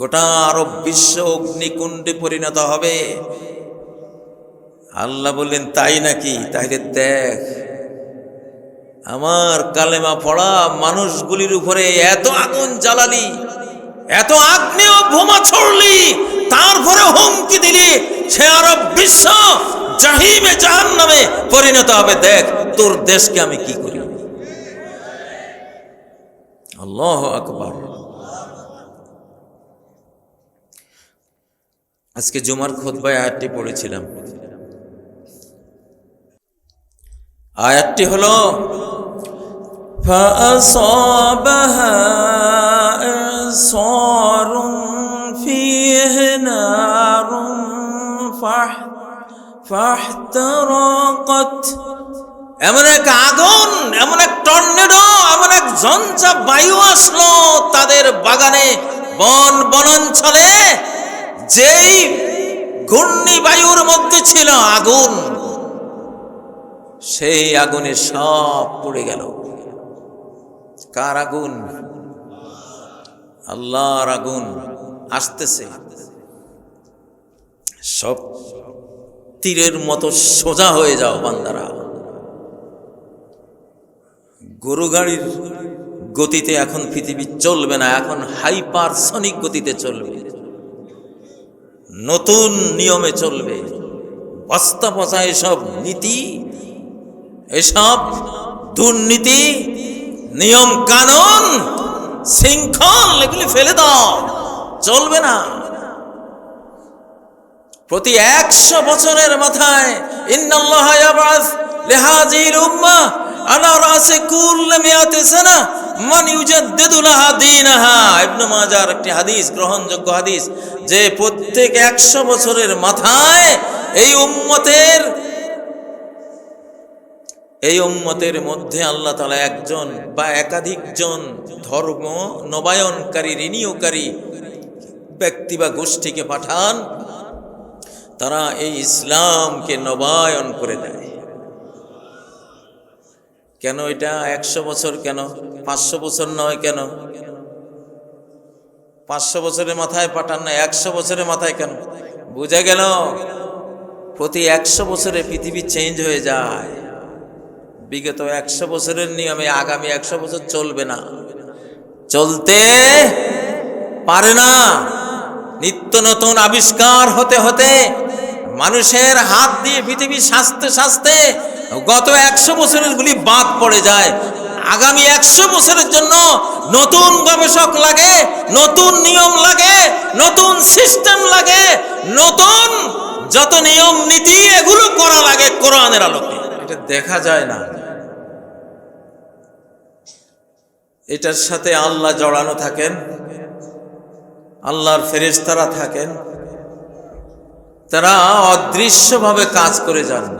গোটা আরব বিশ্ব অগ্নিকুণ্ডে পরিণত হবে। আল্লাহ বললেন, তাই নাকি? তাইলে দেখ, আমার কালেমা পড়া মানুষগুলির উপরে এত আগুন জ্বালালি, এত আগ্নেয় বোমা ছড়লি তারপরে হুমকি দিলি, সে আরব বিশ্ব জাহিমে জাহান নামে পরিণত হবে। দেখ, তোর দেশকে আমি কি করি? আল্লাহ আকবার। আজকে জুমার খোদবায় আয়াতটি পড়েছিলাম। আয়াতটি হল এমন এক আগুন, এমন এক টর্নেডো, এমন এক ঝঞ্ঝা বায়ু আসলো, তাদের বাগানে বন বনাঞ্চলে যেই ঘূর্ণি বায়ুর মধ্যে ছিল আগুন, সেই আগুনে সব পড়ে গেল। কার আগুন? আল্লাহর আগুন আসতেছে। সব তীরের মতো সোজা হয়ে যাও বান্দারা। গরু গাড়ির গতিতে এখন পৃথিবী চলবে না, এখন হাইপারসনিক গতিতে চলবে। নতুন নিয়মে চলবে। বস্তা পচা এসব নীতি, এসব দুর্নীতি, নিয়ম কানুন, শৃঙ্খল, এগুলি ফেলে দাও, চলবে না। প্রতি একশো বছরের মাথায় ইন্নাল্লাহ ইয়াবাস লিহাজিল উম্মাহ হাদিস, গ্রহণযোগ্য হাদিস, যে প্রত্যেক একশো বছরের মাথায় এই এই উম্মতের মধ্যে আল্লাহ তাআলা একজন বা একাধিকজন ধর্ম নবায়নকারী রিনিউকারী ব্যক্তি বা গোষ্ঠীকে পাঠান, তারা এই ইসলামকে নবায়ন করে দেয়। কেন এটা একশো বছর কেন? পাঁচশো বছর নয় কেন? পাঁচশো বছরের মাথায় পাঠান না, একশো বছরের মাথায় কেন? বুঝা গেল? প্রতি একশো বছরে পৃথিবী চেঞ্জ হয়ে যায়। বিগত একশো বছরের নিয়মে আগামী একশো বছর চলবে না। চলতে পারে না। নিত্য নতুন আবিষ্কার হতে হতে মানুষের হাত দিয়ে পৃথিবী সাজতে সাজতে গত একশো বছরের গুলি বাদ পড়ে যায়। আগামী একশো বছরের জন্য নতুন গবেষক লাগে, নতুন নিয়ম লাগে, নতুন সিস্টেম লাগে, নতুন যত নিয়ম নীতি এগুলো করা লাগে কোরআনের আলোকে। এটা দেখা যায় না। এটার সাথে আল্লাহ জড়ানো থাকেন, আল্লাহর ফেরেশতারা থাকেন, তারা অদৃশ্যভাবে কাজ করে যান।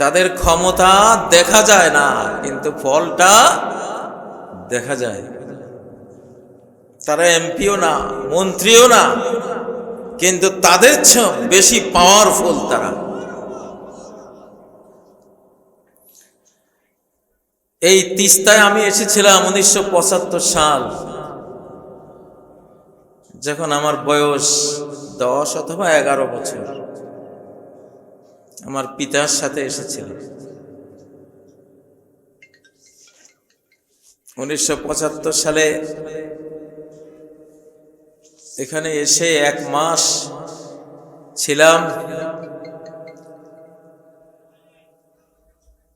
তাদের ক্ষমতা দেখা যায় না, কিন্তু ফলটা দেখা যায়। তারা এমপিও না, মন্ত্রীও না, কিন্তু তাদের বেশি পাওয়ারফুল তারা। এই তিস্তায় আমি এসেছিলাম উনিশশো পঁচাত্তর সাল। যখন আমার বয়স দশ অথবা এগারো বছর। আমার পিতার সাথে এসেছিল। উনিশশো পঁচাত্তর সালে এখানে এসে এক মাস ছিলাম।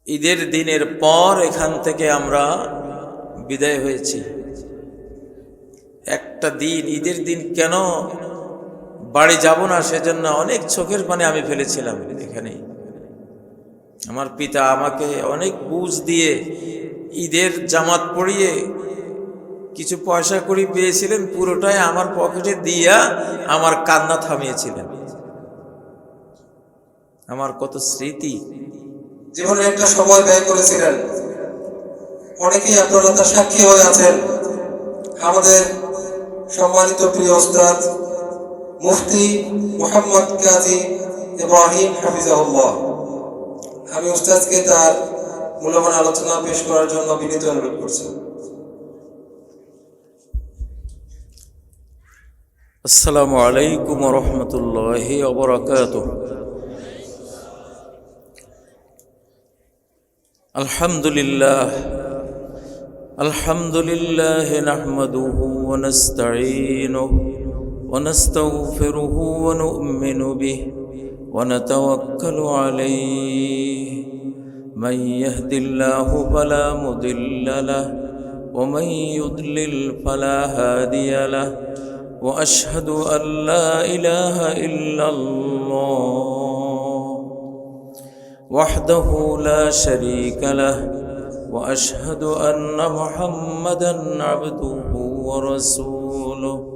ঈদের দিনের পর এখান থেকে আমরা বিদায় হয়েছি। একটা দিন, ঈদের দিন কেন বাড়ি যাব না সেজন্য অনেক চোখের পানি আমি ফেলেছিলাম এখানে। আমার পিতা আমাকে অনেক বুঝ দিয়ে ঈদের জামাত পরিয়ে কিছু পয়সা করি পেয়েছিলেন, পুরোটাই আমার পকেটে দিয়া আমার কান্না থামিয়েছিলেন। আমার কত স্মৃতি। জীবনে একটা সময় ব্যয় করেছিলেন। অনেকেই আপনারা তার সাক্ষী হয়ে আছেন। আমাদের সম্মানিত প্রিয় মুফতি মোহাম্মদ কাজী ইব্রাহিম হাফিজাউল্লাহ আমি উস্তাদকে তার মূল্যবান আলোচনা পেশ করার জন্য বিনীত অনুরোধ করছি। আসসালামু আলাইকুম রহমতুল্লাহ অবরাকাত আলহামদুলিল্লাহ আলহামদুলিল্লাহ নাহমাদুহু ওয়া নাস্তাঈনুহু। ونستغفره ونؤمن به ونتوكل عليه. من يهد الله فلا مضل له ومن يضلل فلا هادي له وأشهد أن لا إله إلا الله وحده لا شريك له وأشهد أن محمدا عبده ورسوله.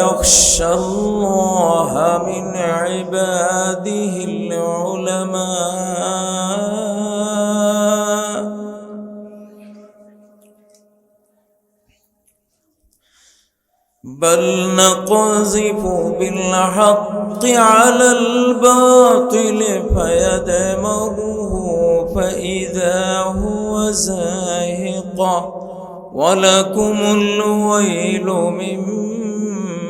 يخشى الله من عباده العلماء. بل نقذف بالحق على الباطل فيدمغه فإذا هو زاهق. ولكم الويل مما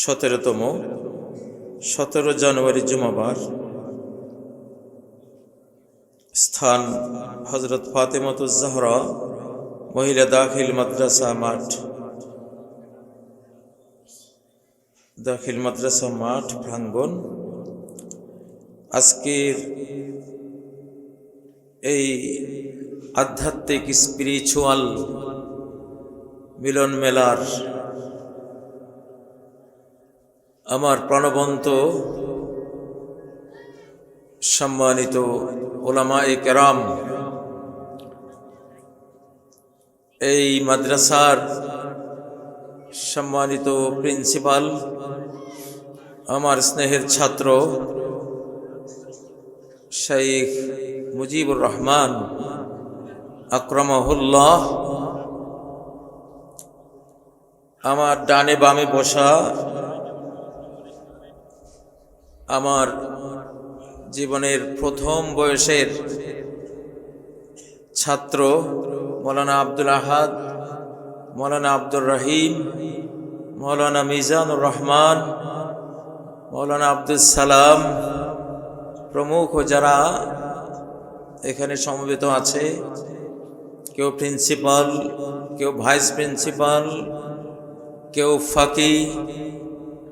সতেরোতম, সতেরো জানুয়ারি জুমাবার। স্থান হজরত ফাতেমতুজ্জাহরা, মহিলা দাখিল মাদ্রাসা মাঠ। দাখিল মাদ্রাসা মাঠ, প্রাঙ্গণ। আজকের এই আধ্যাত্মিক স্পিরিচুয়াল মিলন মেলার আমার প্রাণবন্ত সম্মানিত ওলামা এ কেরাম, এই মাদ্রাসার সম্মানিত প্রিন্সিপাল, আমার স্নেহের ছাত্র শেখ মুজিবুর রহমান আকরমহুল্লাহ, আমার ডানে বামে বসা আমার জীবনের প্রথম বয়সের ছাত্র মৌলানা আব্দুল আহাদ, মৌলানা আব্দুর রহিম, মৌলানা মিজানুর রহমান, মৌলানা আব্দুল সালাম প্রমুখ যারা এখানে সমবেত আছে, কেউ প্রিন্সিপাল, কেউ ভাইস প্রিন্সিপাল, কেউ ফাকি,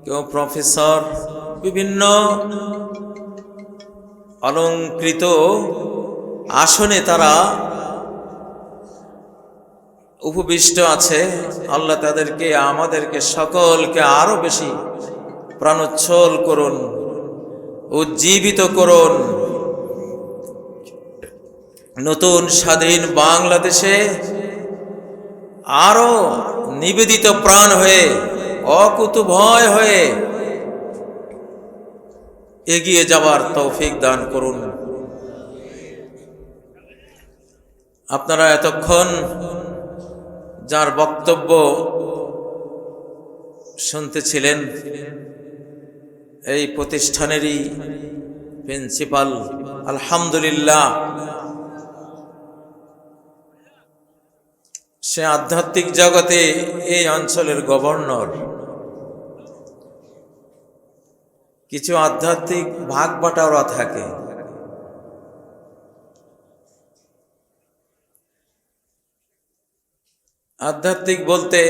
কেউ প্রফেসর বিভিন্ন অলঙ্কৃত আসনে তারা উপবিষ্ট আছে। আল্লাহ তাদেরকে, আমাদেরকে সকলকে আরও বেশি প্রাণোচ্ছল করুন, উজ্জীবিত করুন। নতুন স্বাধীন বাংলাদেশে আরও নিবেদিত প্রাণ হয়ে অকুতু ভয় হয়ে এগিয়ে যাওয়ার তৌফিক দান করুন। আপনারা এতক্ষণ যার বক্তব্য শুনতেছিলেন, এই প্রতিষ্ঠানেরই প্রিন্সিপাল, আলহামদুলিল্লাহ। সে আধ্যাত্মিক জগতে এই অঞ্চলের গভর্নর। কিছু আধ্যাত্মিক ভাগ বাটারা থাকে। আধ্যাত্মিক বলতে